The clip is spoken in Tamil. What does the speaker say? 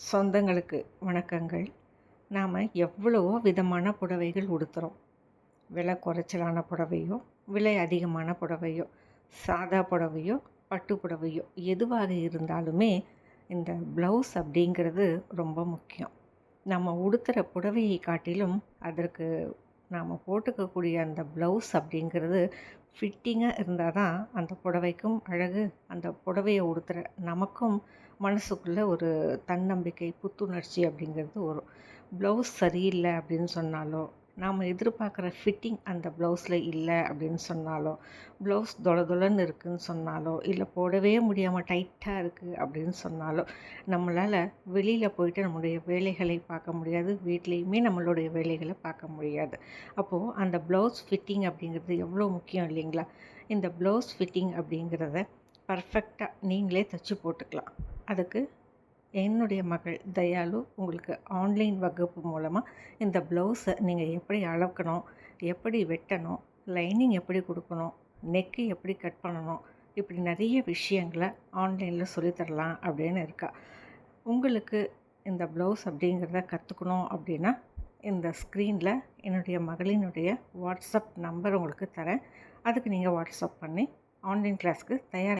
சொந்தங்களுக்கு வணக்கங்கள். நாம் எவ்வளவோ விதமான புடவைகள் உடுத்துகிறோம் விலை குறைச்சலான புடவையோ விலை அதிகமான புடவையோ சாதா புடவையோ பட்டு புடவையோ எதுவாக இருந்தாலுமே இந்த ப்ளவுஸ் அப்படிங்கிறது ரொம்ப முக்கியம். நம்ம உடுத்துகிற புடவையை காட்டிலும் அதற்கு நாம் போட்டுக்கக்கூடிய அந்த ப்ளவுஸ் அப்படிங்கிறது ஃபிட்டிங்காக இருந்தால் தான் அந்த புடவைக்கும் அழகு அந்த புடவையை உடுத்துகிற நமக்கும் மனசுக்குள்ளே ஒரு தன்னம்பிக்கை புத்துணர்ச்சி அப்படிங்கிறது வரும். ப்ளவுஸ் சரியில்லை அப்படின்னு சொன்னாலோ நாம் எதிர்பார்க்குற ஃபிட்டிங் அந்த ப்ளவுஸில் இல்லை அப்படின்னு சொன்னாலோ ப்ளவுஸ் தொல தொலன்னு இருக்குதுன்னு சொன்னாலோ இல்லை போடவே முடியாமல் டைட்டாக இருக்குது அப்படின்னு சொன்னாலோ நம்மளால் வெளியில் போயிட்டு நம்மளுடைய வேலைகளை பார்க்க முடியாது. வீட்லேயுமே நம்மளுடைய வேலைகளை பார்க்க முடியாது. அப்போது அந்த ப்ளவுஸ் ஃபிட்டிங் அப்படிங்கிறது எவ்வளோ முக்கியம் இல்லைங்களா? இந்த ப்ளவுஸ் ஃபிட்டிங் அப்படிங்கிறத பர்ஃபெக்டாக நீங்களே தைச்சி போட்டுக்கலாம். அதுக்கு என்னுடைய மகள் தயாலு உங்களுக்கு ஆன்லைன் வகுப்பு மூலமாக இந்த ப்ளவுஸை நீங்கள் எப்படி அளக்கணும் எப்படி வெட்டணும் லைனிங் எப்படி கொடுக்கணும் நெக்கு எப்படி கட் பண்ணணும் இப்படி நிறைய விஷயங்களை ஆன்லைனில் சொல்லித்தரலாம் அப்படின்னு இருக்கா. உங்களுக்கு இந்த ப்ளவுஸ் அப்படிங்கிறத கற்றுக்கணும் அப்படின்னா இந்த ஸ்க்ரீனில் என்னுடைய மகளினுடைய வாட்ஸ்அப் நம்பர் உங்களுக்கு தரேன். அதுக்கு நீங்கள் வாட்ஸ்அப் பண்ணி ஆன்லைன் கிளாஸ்க்கு தயார்